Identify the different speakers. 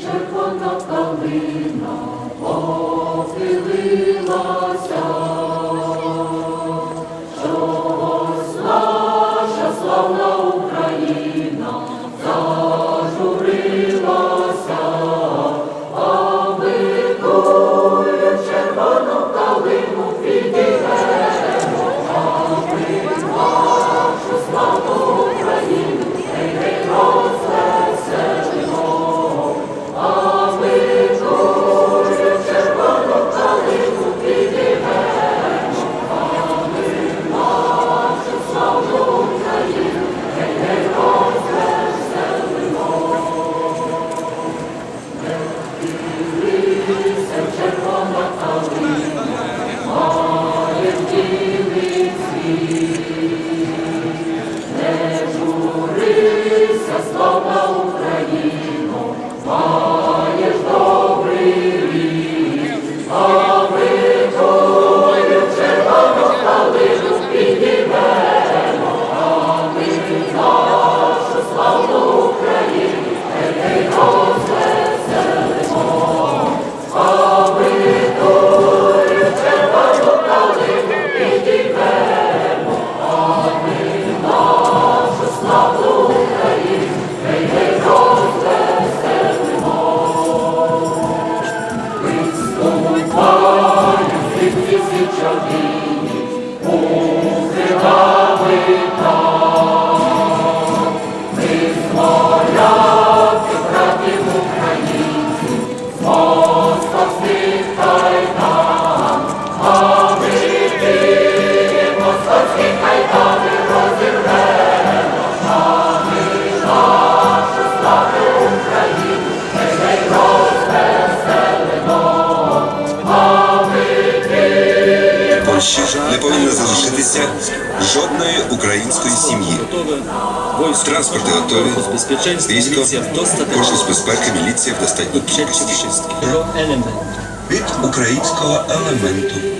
Speaker 1: червона калина похилилася. estou małą всі чоловіки. явище не
Speaker 2: повинно залишитися жодної української сім'ї. Транспорти готові, військо, з безпеки, міліція в достатній кількості. від українського елементу.